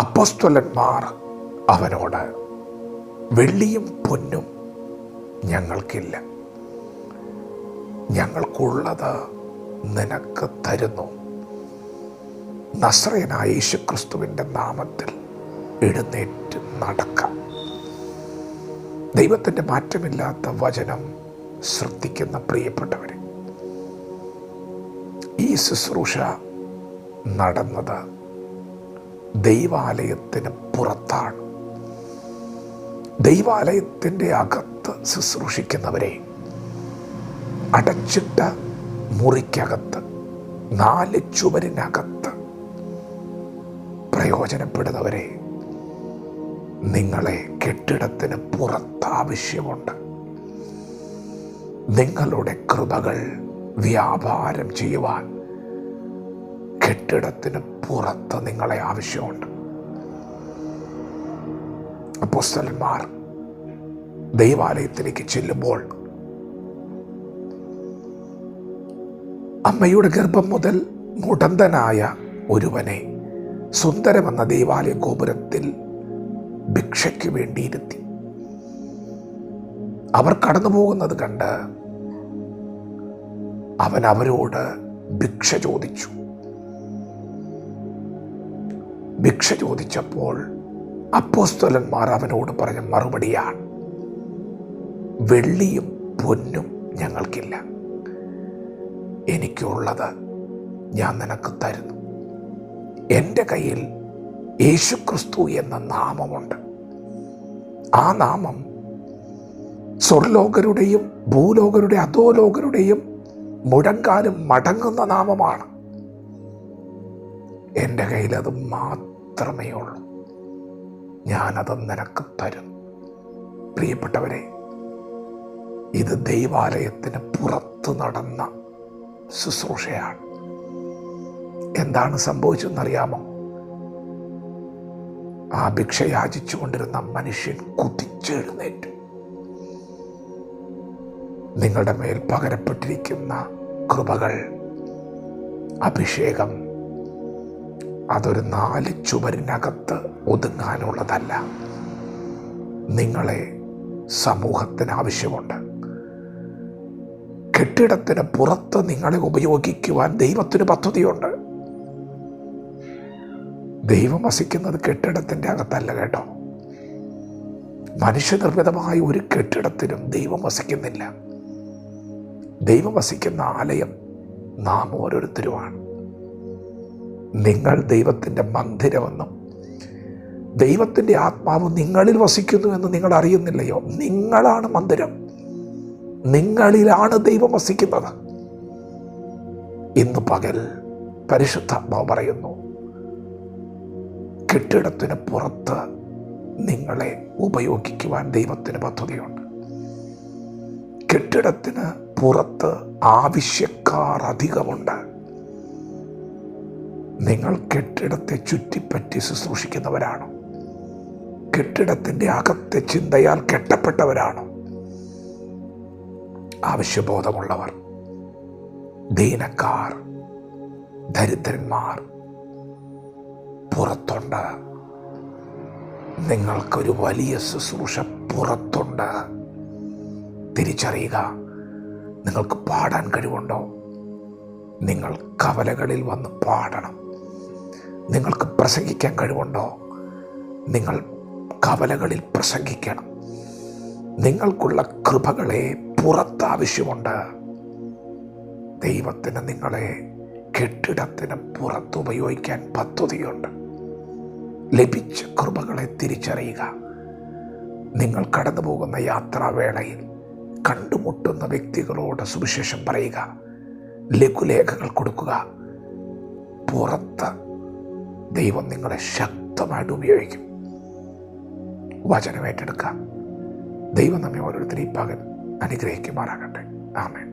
അപ്പോസ്തലന്മാർ അവനോട് വെള്ളിയും പൊന്നും ഞങ്ങൾക്കില്ല. ഞങ്ങൾക്കുള്ളത് നിനക്ക് തരുന്നു. നസ്രയനായ യേശുക്രിസ്തുവിന്റെ നാമത്തിൽ എഴുന്നേറ്റ് നടക്കാം. ദൈവത്തിന്റെ മാറ്റമില്ലാത്ത വചനം ശ്രദ്ധിക്കുന്ന പ്രിയപ്പെട്ടവർ ഈ ശുശ്രൂഷ നടന്നത് ദൈവാലയത്തിന് പുറത്താണ്. ദൈവാലയത്തിന്റെ അകത്ത് ശുശ്രൂഷിക്കുന്നവരെ അടച്ചിട്ട മുറിക്കകത്ത് നാല് ചുവരിനകത്ത് പ്രയോജനപ്പെടുന്നവരെ നിങ്ങളെ കെട്ടിടത്തിന് പുറത്താവശ്യമുണ്ട്. നിങ്ങളുടെ കൃപകൾ വ്യാപാരം ചെയ്യുവാൻ കെട്ടിടത്തിന് പുറത്ത് നിങ്ങളെ ആവശ്യമുണ്ട്. അപ്പോസ്തലന്മാർ ദൈവാലയത്തിലേക്ക് ചെല്ലുമ്പോൾ അമ്മയുടെ ഗർഭം മുതൽ മുടന്തനായ ഒരുവനെ സുന്ദരമെന്ന ദൈവാലയ ഗോപുരത്തിൽ ഭിക്ഷയ്ക്ക് വേണ്ടിയിരുത്തി. അവർ കടന്നു പോകുന്നത് കണ്ട് അവൻ അവരോട് ഭിക്ഷ ചോദിച്ചു. ഭിക്ഷ ചോദിച്ചപ്പോൾ അപ്പോസ്തലന്മാർ അവനോട് പറഞ്ഞ മറുപടിയാണ് വെള്ളിയും പൊന്നും ഞങ്ങൾക്കില്ല. എനിക്കുള്ളത് ഞാൻ നിനക്ക് തരുന്നു. എന്റെ കയ്യിൽ യേശുക്രിസ്തു എന്ന നാമമുണ്ട്. ആ നാമം സ്വർലോകരുടെയും ഭൂലോകരുടെ അധോലോകരുടെയും മുഴങ്കാലും മടങ്ങുന്ന നാമമാണ്. എന്റെ കയ്യിൽ അത് മാത്രമേ ഉള്ളൂ. ഞാനത് നിനക്ക് തരും. പ്രിയപ്പെട്ടവരെ ഇത് ദൈവാലയത്തിന് പുറത്ത് നടന്ന ശുശ്രൂഷയാണ്. എന്താണ് സംഭവിച്ചതെന്നറിയാമോ ആ ഭിക്ഷ യാചിച്ചു കൊണ്ടിരുന്ന മനുഷ്യൻ കുതിച്ചെഴുന്നേറ്റു. നിങ്ങളുടെ മേൽ പകരപ്പെട്ടിരിക്കുന്ന കൃപകൾ അഭിഷേകം അതൊരു നാല് ചുവരിനകത്ത് ഒതുങ്ങാനുള്ളതല്ല. നിങ്ങളെ സമൂഹത്തിന് ആവശ്യമുണ്ട്. കെട്ടിടത്തിന് പുറത്ത് നിങ്ങളെ ഉപയോഗിക്കുവാൻ ദൈവത്തിന് പദ്ധതിയുണ്ട്. ദൈവം വസിക്കുന്നത് കെട്ടിടത്തിന്റെ അകത്തല്ല കേട്ടോ. മനുഷ്യനിർമ്മിതമായ ഒരു കെട്ടിടത്തിനും ദൈവം വസിക്കുന്നില്ല. ദൈവം വസിക്കുന്ന ആലയം നാം ഓരോരുത്തരുമാണ്. നിങ്ങൾ ദൈവത്തിന്റെ മന്ദിരമെന്നും ദൈവത്തിന്റെ ആത്മാവ് നിങ്ങളിൽ വസിക്കുന്നു എന്ന് നിങ്ങൾ അറിയുന്നില്ലയോ? നിങ്ങളാണ് മന്ദിരം. നിങ്ങളിലാണ് ദൈവം വസിക്കുന്നത്. ഇന്ന് പകൽ പരിശുദ്ധാത്മാവ് പറയുന്നു കെട്ടിടത്തിന് പുറത്ത് നിങ്ങളെ ഉപയോഗിക്കുവാൻ ദൈവത്തിന് പദ്ധതിയുണ്ട്. കെട്ടിടത്തിന് പുറത്ത് ആവശ്യക്കാർ അധികമുണ്ട്. നിങ്ങൾ കെട്ടിടത്തെ ചുറ്റിപ്പറ്റി ശുശ്രൂഷിക്കുന്നവരാണ്. കെട്ടിടത്തിന്റെ അകത്തെ ചിന്തയാൽ കെട്ടപ്പെട്ടവരാണ്. ആവശ്യബോധമുള്ളവർ ദീനക്കാർ ദരിദ്രന്മാർ പുറത്തുണ്ട്. നിങ്ങൾക്കൊരു വലിയ ശുശ്രൂഷ പുറത്തുണ്ട്. തിരിച്ചറിയുക നിങ്ങൾക്ക് പാടാൻ കഴിവുണ്ടോ? നിങ്ങൾ കവലകളിൽ വന്ന് പാടണം. നിങ്ങൾക്ക് പ്രസംഗിക്കാൻ കഴിവുണ്ടോ? നിങ്ങൾ കവലകളിൽ പ്രസംഗിക്കണം. നിങ്ങൾക്കുള്ള കൃപകളെ പുറത്ത് ആവശ്യമുണ്ട് ദൈവത്തിന് നിങ്ങളെ കെട്ടിടത്തിന് പുറത്ത് ഉപയോഗിക്കാൻ പദ്ധതിയുണ്ട്. ലഭിച്ച കൃപകളെ തിരിച്ചറിയുക. നിങ്ങൾ കടന്നു പോകുന്ന യാത്രാവേളയിൽ കണ്ടുമുട്ടുന്ന വ്യക്തികളോട് സുവിശേഷം പറയുക. ലഘുലേഖകൾ കൊടുക്കുക. പുറത്ത് ദൈവം നിങ്ങളെ ശക്തമായിട്ട് ഉപയോഗിക്കും. വചനം ഏറ്റെടുക്കുക ദൈവം നമ്മെ ഓരോരുത്തരെയും പകൽ അനുഗ്രഹിക്കുമാറാകട്ടെ. ആമേൻ.